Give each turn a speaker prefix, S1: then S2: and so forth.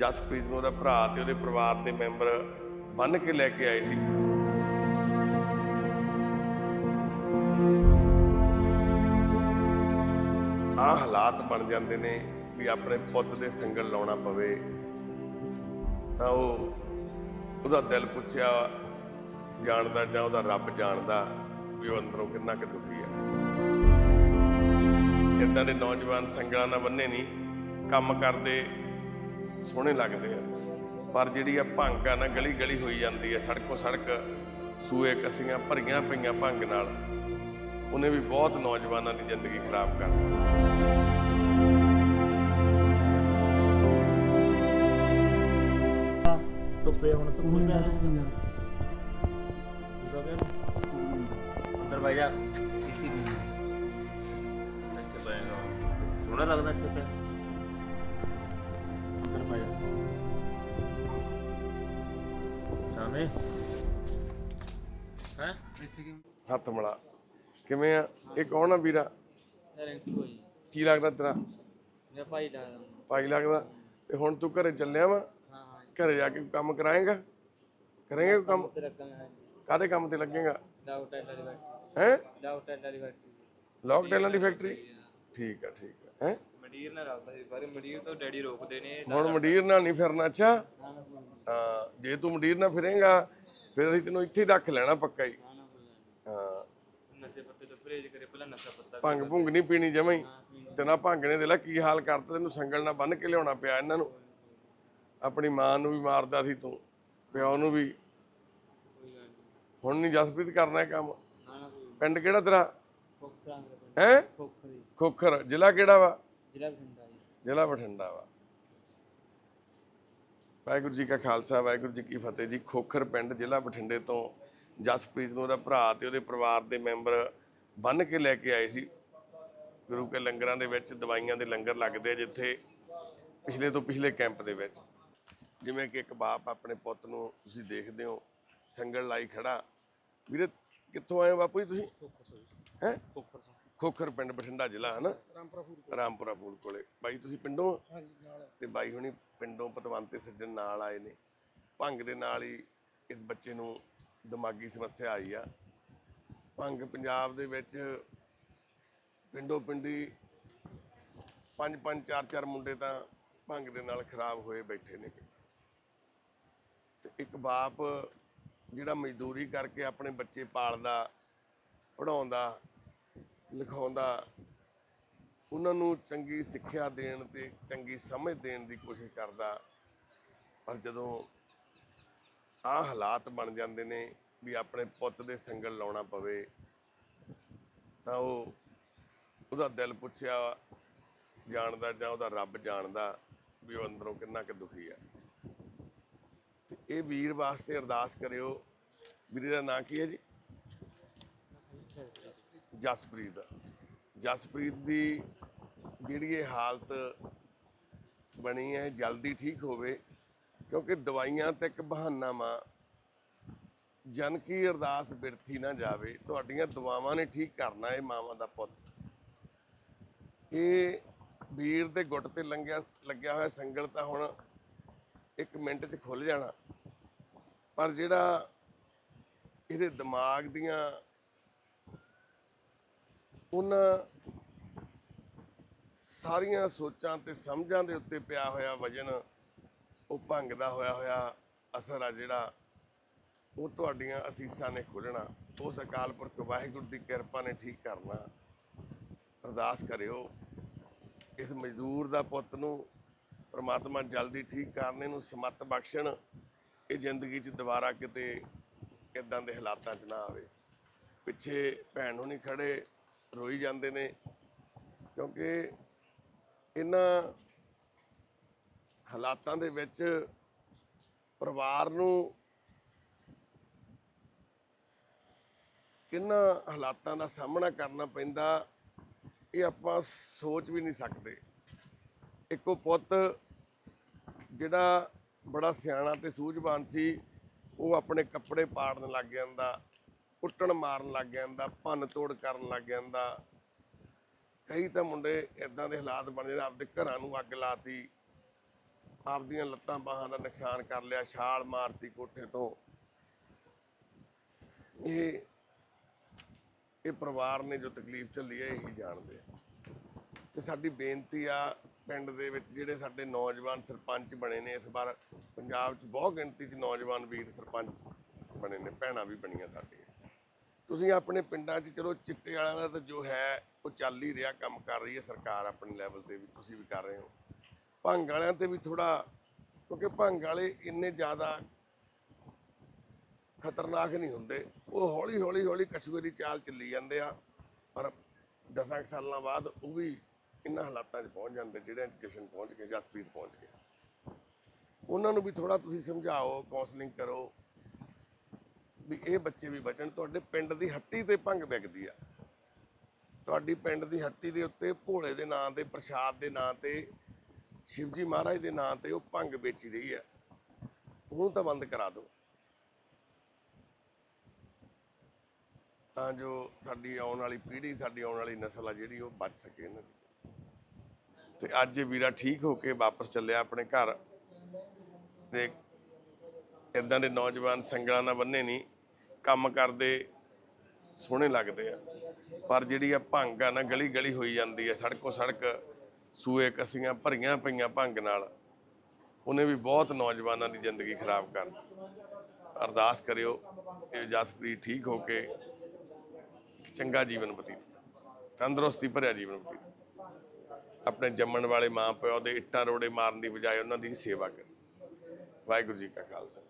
S1: ਜਸਪ੍ਰੀਤ ਨੂੰ ਉਹਦਾ ਭਰਾ ਤੇ ਉਹਦੇ ਪਰਿਵਾਰ ਦੇ ਮੈਂਬਰ ਬੰਨ ਕੇ ਲੈ ਕੇ ਆਏ ਸੀ। ਆ ਹਾਲਾਤ ਬਣ ਜਾਂਦੇ ਨੇ ਵੀ ਆਪਣੇ ਪੁੱਤ ਦੇ ਸੰਗਲ ਲਾਉਣਾ ਪਵੇ। ਤਾਂ ਉਹ ਉਹਦਾ ਦਿਲ ਪੁੱਛਿਆ ਜਾਣਦਾ ਜਾਂ ਉਹਦਾ ਰੱਬ ਜਾਣਦਾ ਵੀ ਉਹ ਅੰਦਰੋਂ ਕਿੰਨਾ ਕੁ ਦੁਖੀ ਹੈ ਇਦਾਂ ਦੇ ਨੌਜਵਾਨ ਸੰਗਲਾਂ ਨਾਲ ਬੰਨੇ ਨਹੀਂ ਕੰਮ ਕਰਦੇ ਸੋਹਣੇ ਲੱਗਦੇ ਆ। ਪਰ ਜਿਹੜੀ ਆ ਭੰਗ ਆ ਨਾ ਗਲੀ ਗਲੀ ਹੋਈ ਜਾਂਦੀ ਆ ਸੜਕੋ ਸੜਕ ਸੂਏ ਕਸੀਆਂ ਭਰੀਆਂ ਪਈਆਂ ਭੰਗ ਨਾਲ। ਉਹਨੇ ਵੀ ਬਹੁਤ ਨੌਜਵਾਨਾਂ ਦੀ ਜ਼ਿੰਦਗੀ ਖਰਾਬ ਕਰ ਦਿੱਤੀ।
S2: ਧੁੱਪੇ ਹੁਣ ਧੁੱਪ ਪੈ
S3: ਮੈਂ
S2: ਅੰਦਰ ਬਹਿ ਜਾ ਸੋਹਣਾ ਲੱਗਦਾ ਇੱਥੇ ਤੇ ਹੈ?
S3: ਇੱਥੇ
S1: ਹੱਥ ਮਲਾ ਕਿਵੇਂ ਆ? ਇਹ ਕੌਣ ਆ ਵੀਰਾ?
S3: ਰਿੰਕੂ ਜੀ
S1: ਕੀ ਲੱਗਦਾ ਤੇਰਾ?
S3: ਮੇਰਾ ਭਾਈ ਲੱਗਦਾ।
S1: ਭਾਈ ਲੱਗਦਾ? ਤੇ ਹੁਣ ਤੂੰ ਘਰੇ ਚੱਲਿਆ ਵਾ?
S3: ਹਾਂ ਹਾਂ।
S1: ਘਰੇ ਜਾ ਕੇ ਕੰਮ ਕਰਾਏਗਾ? ਕਰੇਂਗਾ ਕੋਈ ਕੰਮ?
S3: ਤੇ ਰੱਖਾਂਗੇ
S1: ਕਾਹਦੇ ਕੰਮ ਤੇ ਲੱਗੇਗਾ?
S3: ਡਾਊਟ ਟੈਲਰ ਦੀ ਫੈਕਟਰੀ
S1: ਹੈ?
S3: ਡਾਊਟ ਟੈਲਰ ਦੀ ਫੈਕਟਰੀ
S1: ਲੌਕ ਦੀ ਫੈਕਟਰੀ ਠੀਕ ਆ ਠੀਕ ਆ। ਹੈ?
S3: ਮੰਡੀਰ ਨਾਲ ਰੱਖਦਾ ਸੀ ਪਰ ਮੰਡੀਰ ਤੋਂ ਡੈਡੀ ਰੋਕਦੇ ਨੇ
S1: ਹੁਣ ਮੰਡੀਰ ਨਾਲ ਨਹੀਂ ਫਿਰਨਾ ਅੱਛਾ? ਹਾਂ ਜੇ ਤੂੰ ਮੰਡੀਰ ਨਾਲ ਫਿਰੇਂਗਾ ਫਿਰ ਅਸੀਂ ਤੈਨੂੰ ਇੱਥੇ ਹੀ ਰੱਖ ਲੈਣਾ ਪੱਕਾ ਹੀ। ਹਾਂ।
S3: ਨਸ਼ੇ ਪੱਤੇ ਤੋਂ ਪਰਹੇਜ਼ ਕਰੇ ਪਹਿਲਾਂ ਨਸ਼ਾ ਪੱਤਾ
S1: ਭੰਗ ਭੁੰਗ ਨਹੀਂ ਪੀਣੀ ਜਮਾਂ ਹੀ।
S3: ਹਾਂ ਪੀਣੀ
S1: ਤੇ ਨਾ ਭੰਗ ਨੇ ਦੇ ਲੈ ਕੀ ਹਾਲ ਕਰਤਾ ਤੈਨੂੰ ਸੰਗਲ ਨਾਲ ਬੰਨ ਕੇ ਲਿਆਉਣਾ ਪਿਆ ਇਹਨਾਂ ਨੂੰ। ਆਪਣੀ ਮਾਂ ਨੂੰ ਵੀ ਮਾਰਦਾ ਸੀ ਤੂੰ ਪਿਓ ਨੂੰ ਵੀ। ਹੁਣ ਨਹੀਂ ਜਸਪ੍ਰੀਤ ਕਰਨਾ ਕੰਮ। ਪਿੰਡ ਕਿਹੜਾ ਤੇਰਾ? ਹੈ?
S3: ਖੋਖਰ
S1: ਜ਼ਿਲ੍ਹਾ ਕਿਹੜਾ ਵਾ?
S3: ਜ਼ਿਲ੍ਹਾ ਬਠਿੰਡਾ ਜੀ।
S1: ਜ਼ਿਲ੍ਹਾ ਬਠਿੰਡਾ ਵਾ। ਵਾਹਿਗੁਰੂ ਜੀ ਕਾ ਖਾਲਸਾ ਵਾਹਿਗੁਰੂ ਜੀ ਕੀ ਫਤਿਹ ਜੀ। ਖੋਖਰ ਪਿੰਡ ਜ਼ਿਲ੍ਹਾ ਬਠਿੰਡੇ ਤੋਂ ਜਸਪ੍ਰੀਤ ਨੂੰ ਉਹਦਾ ਭਰਾ ਤੇ ਉਹਦੇ ਪਰਿਵਾਰ ਦੇ ਮੈਂਬਰ ਬੰਨ ਕੇ ਲੈ ਕੇ ਆਏ ਸੀ। ਗੁਰੂ ਕੇ ਲੰਗਰਾਂ ਦੇ ਵਿੱਚ ਦਵਾਈਆਂ ਦੇ ਲੰਗਰ ਲੱਗਦੇ ਆ ਜਿੱਥੇ ਪਿਛਲੇ ਤੋਂ ਪਿਛਲੇ ਕੈਂਪ ਦੇ ਵਿੱਚ। ਜਿਵੇਂ ਕਿ ਇੱਕ ਬਾਪ ਆਪਣੇ ਪੁੱਤ ਨੂੰ ਤੁਸੀਂ ਦੇਖਦੇ ਹੋ ਸੰਗਲ ਲਾਈ ਖੜਾ। ਵੀਰੇ ਕਿੱਥੋਂ ਆਏ ਹੋ ਬਾਪੂ ਜੀ ਤੁਸੀਂ? ਹੈ?
S3: ਖੋਖਰ
S1: ਪਿੰਡ ਬਠਿੰਡਾ ਜ਼ਿਲ੍ਹਾ ਹੈ ਨਾ
S4: ਰਾਮਪੁਰਾ ਫੂਡ
S1: ਰਾਮਪੁਰਾ ਫੂਲ ਕੋਲੇ। ਬਾਈ ਤੁਸੀਂ ਪਿੰਡੋਂ?
S4: ਹਾਂਜੀ ਨਾਲ
S1: ਤੇ ਬਾਈ ਹੁਣੀ ਪਿੰਡੋਂ ਪਤਵੰਤੇ ਸੱਜਣ ਨਾਲ ਆਏ ਨੇ। ਭੰਗ ਦੇ ਨਾਲ ਹੀ ਇਸ ਬੱਚੇ ਨੂੰ ਦਿਮਾਗੀ ਸਮੱਸਿਆ ਆਈ ਆ। ਭੰਗ ਪੰਜਾਬ ਦੇ ਵਿੱਚ ਪਿੰਡੋਂ ਪਿੰਡੀ ਪੰਜ ਪੰਜ ਚਾਰ ਚਾਰ ਮੁੰਡੇ ਤਾਂ ਭੰਗ ਦੇ ਨਾਲ ਖਰਾਬ ਹੋਏ ਬੈਠੇ ਨੇ। ਤੇ ਇੱਕ ਬਾਪ ਜਿਹੜਾ ਮਜ਼ਦੂਰੀ ਕਰਕੇ ਆਪਣੇ ਬੱਚੇ ਪਾਲਦਾ ਪੜਾਉਂਦਾ ਲਿਖਾਉਂਦਾ। ਉਹਨਾਂ ਨੂੰ ਚੰਗੀ ਸਿੱਖਿਆ ਦੇਣ ਤੇ ਚੰਗੀ ਸਮਝ ਦੇਣ ਦੀ ਕੋਸ਼ਿਸ਼ ਕਰਦਾ। ਪਰ ਜਦੋਂ ਆ ਹਾਲਾਤ ਬਣ ਜਾਂਦੇ ਨੇ ਵੀ ਆਪਣੇ ਪੁੱਤ ਦੇ ਸੰਗਲ ਲਾਉਣਾ ਪਵੇ, ਤਾਂ ਉਹ ਉਹਦਾ ਦਿਲ ਪੁੱਛਿਆ ਜਾਣਦਾ ਜਾਂ ਉਹਦਾ ਰੱਬ ਜਾਣਦਾ ਵੀ ਉਹ ਅੰਦਰੋਂ ਕਿੰਨਾ ਕੁ ਦੁਖੀ ਆ। ਤੇ ਇਹ ਵੀਰ ਵਾਸਤੇ ਅਰਦਾਸ ਕਰਿਓ। ਵੀਰੇ ਦਾ ਨਾਂ ਕੀ ਹੈ ਜੀ? ਜਸਪ੍ਰੀਤ। ਜਸਪ੍ਰੀਤ ਦੀ ਜਿਹੜੀ ਇਹ ਹਾਲਤ ਬਣੀ ਹੈ, ਜਲਦੀ ਠੀਕ ਹੋਵੇ, ਕਿਉਂਕਿ ਦਵਾਈਆਂ ਤੇ ਇੱਕ ਬਹਾਨਾ ਵਾ ਜਨ ਕੀ ਅਰਦਾਸ ਬਿਰਥੀ ਨਾ ਜਾਵੇ, ਤੁਹਾਡੀਆਂ ਦੁਆਵਾਂ ਨੇ ਠੀਕ ਕਰਨਾ ਇਹ ਮਾਵਾਂ ਦਾ ਪੁੱਤ। ਇਹ ਵੀਰ ਦੇ ਗੁੱਟ ਤੇ ਲੰਗਿਆ ਲੱਗਿਆ ਹੋਇਆ ਸੰਗਲ ਤਾਂ ਹੁਣ ਇੱਕ ਮਿੰਟ 'ਚ ਖੁੱਲ ਜਾਣਾ। ਪਰ ਜਿਹੜਾ ਇਹਦੇ ਦਿਮਾਗ ਦੀਆਂ ਉਹਨਾਂ ਸਾਰੀਆਂ ਸੋਚਾਂ ਤੇ ਸਮਝਾਂ ਦੇ ਉੱਤੇ ਪਿਆ ਹੋਇਆ ਵਜਨ ਉਹ ਭੰਗਦਾ ਹੋਇਆ ਹੋਇਆ ਅਸਰ ਆ ਜਿਹੜਾ ਉਹ ਤੁਹਾਡੀਆਂ ਅਸੀਸਾਂ ਨੇ ਖੋਲਣਾ ਉਸ ਅਕਾਲ ਪੁਰਖ ਵਾਹਿਗੁਰੂ ਦੀ ਕਿਰਪਾ ਨੇ ਠੀਕ ਕਰਨਾ। ਅਰਦਾਸ ਕਰਿਓ, ਇਸ ਮਜ਼ਦੂਰ ਦਾ ਪੁੱਤ ਨੂੰ ਪ੍ਰਮਾਤਮਾ ਜਲਦੀ ਠੀਕ ਕਰਨੇ ਨੂੰ ਸਮੱਤ ਬਖਸ਼ਣ, ਇਹ ਜ਼ਿੰਦਗੀ 'ਚ ਦੁਬਾਰਾ ਕਿਤੇ ਇਦਾਂ ਦੇ ਹਾਲਾਤਾਂ 'ਚ ਨਾ ਆਵੇ। ਪਿੱਛੇ ਭੈਣ ਹੁਣੀ ਖੜੇ ਰੋਈ ਜਾਂਦੇ ਨੇ, ਕਿਉਂਕਿ ਇਹਨਾਂ ਹਾਲਾਤਾਂ ਦੇ ਵਿੱਚ ਪਰਿਵਾਰ ਨੂੰ ਕਿੰਨਾ ਹਾਲਾਤਾਂ ਦਾ ਸਾਹਮਣਾ ਕਰਨਾ ਪੈਂਦਾ, ਇਹ ਆਪਾਂ ਸੋਚ ਵੀ ਨਹੀਂ ਸਕਦੇ। ਇੱਕੋ ਪੁੱਤ ਜਿਹੜਾ ਬੜਾ ਸਿਆਣਾ ਤੇ ਸੂਝਵਾਨ ਸੀ, ਉਹ ਆਪਣੇ ਕੱਪੜੇ ਪਾੜਨ ਲੱਗ ਜਾਂਦਾ। ਕੁੱਟਣ ਮਾਰਨ ਲੱਗ ਜਾਂਦਾ, ਭੰਨ ਤੋੜ ਕਰਨ ਲੱਗ ਜਾਂਦਾ। ਕਈ ਤਾਂ ਮੁੰਡੇ ਇਦਾਂ ਦੇ ਹਾਲਾਤ ਬਣ ਜਾਂਦੇ, ਆਪਦੇ ਘਰਾਂ ਨੂੰ ਅੱਗ ਲਾਤੀ, ਆਪਦੀਆਂ ਲੱਤਾਂ ਬਾਹਾਂ ਦਾ ਨੁਕਸਾਨ ਕਰ ਲਿਆ, ਛਾਲ ਮਾਰਤੀ ਕੋਠੇ ਤੋਂ। ਇਹ ਇਹ ਪਰਿਵਾਰ ਨੇ ਜੋ ਤਕਲੀਫ ਝੱਲੀ ਹੈ, ਇਹੀ ਜਾਣਦੇ ਆ। ਤੇ ਸਾਡੀ ਬੇਨਤੀ ਆ, ਪਿੰਡ ਦੇ ਵਿੱਚ ਜਿਹੜੇ ਸਾਡੇ ਨੌਜਵਾਨ ਸਰਪੰਚ ਬਣੇ ਨੇ, ਇਸ ਵਾਰ ਪੰਜਾਬ 'ਚ ਬਹੁਤ ਗਿਣਤੀ 'ਚ ਨੌਜਵਾਨ ਵੀਰ ਸਰਪੰਚ ਬਣੇ ਨੇ, ਭੈਣਾਂ ਵੀ ਬਣੀਆਂ ਸਾਡੀਆਂ ਤੁਸੀਂ ਆਪਣੇ ਪਿੰਡਾਂ 'ਚ ਚਲੋ ਚਿੱਟੇ ਵਾਲਿਆਂ ਦਾ ਤਾਂ ਜੋ ਹੈ, ਉਹ ਚੱਲ ਹੀ ਰਿਹਾ, ਕੰਮ ਕਰ ਰਹੀ ਹੈ ਸਰਕਾਰ ਆਪਣੇ ਲੈਵਲ ਤੇ ਵੀ, ਤੁਸੀਂ ਵੀ ਕਰ ਰਹੇ ਹੋ। ਭੰਗ ਵਾਲਿਆਂ ਤੇ ਵੀ ਥੋੜਾ ਕਿਉਂਕਿ ਭੰਗ ਵਾਲੇ ਇੰਨੇ ਜ਼ਿਆਦਾ ਖਤਰਨਾਕ ਨਹੀਂ ਹੁੰਦੇ। ਉਹ ਹੌਲੀ ਹੌਲੀ ਹੌਲੀ ਕਛੂਏ ਦੀ ਚਾਲ ਚੱਲੀ ਜਾਂਦੇ ਆ, ਪਰ ਦਸਾਂ ਕੁ ਸਾਲਾਂ ਬਾਅਦ ਉਹ ਵੀ ਇਹਨਾਂ ਹਾਲਾਤਾਂ 'ਚ ਪਹੁੰਚ ਜਾਂਦੇ ਜਿਹੜਿਆਂ 'ਚ ਜਸ਼ਨ ਪਹੁੰਚ ਗਏ, ਜਸਪ੍ਰੀਤ ਪਹੁੰਚ ਗਏ ਉਹਨਾਂ ਨੂੰ ਵੀ ਥੋੜਾ ਤੁਸੀਂ ਸਮਝਾਓ ਕਾਉਂਸਲਿੰਗ ਕਰੋ। ਵੀ ਇਹ ਬੱਚੇ ਵੀ ਬਚਣ, ਤੁਹਾਡੇ ਪਿੰਡ ਦੀ ਹੱਟੀ ਤੇ ਭੰਗ ਵਿਕਦੀ ਆ। ਤੁਹਾਡੀ ਪਿੰਡ ਦੀ ਹੱਟੀ ਦੇ ਉੱਤੇ ਭੋਲੇ ਦੇ ਨਾਂ ਤੇ, ਪ੍ਰਸ਼ਾਦ ਦੇ ਨਾਂ ਤੇ, ਸ਼ਿਵਜੀ ਮਹਾਰਾਜ ਦੇ ਨਾਂ ਤੇ ਉਹ ਭੰਗ ਵੇਚੀ ਰਹੀ ਹੈ ਉਹਨੂੰ ਤਾਂ ਬੰਦ ਕਰਾ ਦਿਓ। ਤਾਂ ਜੋ ਸਾਡੀ ਆਉਣ ਵਾਲੀ ਪੀੜ੍ਹੀ, ਸਾਡੀ ਆਉਣ ਵਾਲੀ ਨਸਲ ਆ ਜਿਹੜੀ, ਉਹ ਬਚ ਸਕੇ ਇਹਨਾਂ ਦੀ। ਤੇ ਅੱਜ ਇਹ ਵੀਰਾ ਠੀਕ ਹੋ ਕੇ ਵਾਪਸ ਚੱਲਿਆ ਆਪਣੇ ਘਰ ਤੇ ਇਦਾਂ ਦੇ ਨੌਜਵਾਨ ਸੰਗਲਾਂ ਨਾਲ ਬੰਨੇ ਨਹੀਂ, ਕੰਮ ਕਰਦੇ ਸੋਹਣੇ ਲੱਗਦੇ ਆ। ਪਰ ਜਿਹੜੀ ਆ ਭੰਗ ਆ ਨਾ ਗਲੀ ਗਲੀ ਹੋਈ ਜਾਂਦੀ ਆ ਸੜਕੋਂ ਸੜਕ ਸੂਏ ਕਸੀਆਂ ਭਰੀਆਂ ਪਈਆਂ ਭੰਗ ਨਾਲ, ਉਹਨੇ ਵੀ ਬਹੁਤ ਨੌਜਵਾਨਾਂ ਦੀ ਜ਼ਿੰਦਗੀ ਖਰਾਬ ਕਰ ਅਰਦਾਸ ਕਰਿਓ ਕਿ ਜਸਪ੍ਰੀਤ ਠੀਕ ਹੋ ਕੇ ਚੰਗਾ ਜੀਵਨ ਬਤੀਤ ਤੰਦਰੁਸਤੀ ਭਰਿਆ ਜੀਵਨ ਬਤੀਤ ਆਪਣੇ ਜੰਮਣ ਵਾਲੇ ਮਾਂ ਪਿਓ ਦੇ ਇੱਟਾਂ ਰੋੜੇ ਮਾਰਨ ਦੀ ਬਜਾਏ ਉਹਨਾਂ ਦੀ ਸੇਵਾ ਕਰੇ। ਵਾਹਿਗੁਰੂ ਜੀ ਕਾ ਖਾਲਸਾ।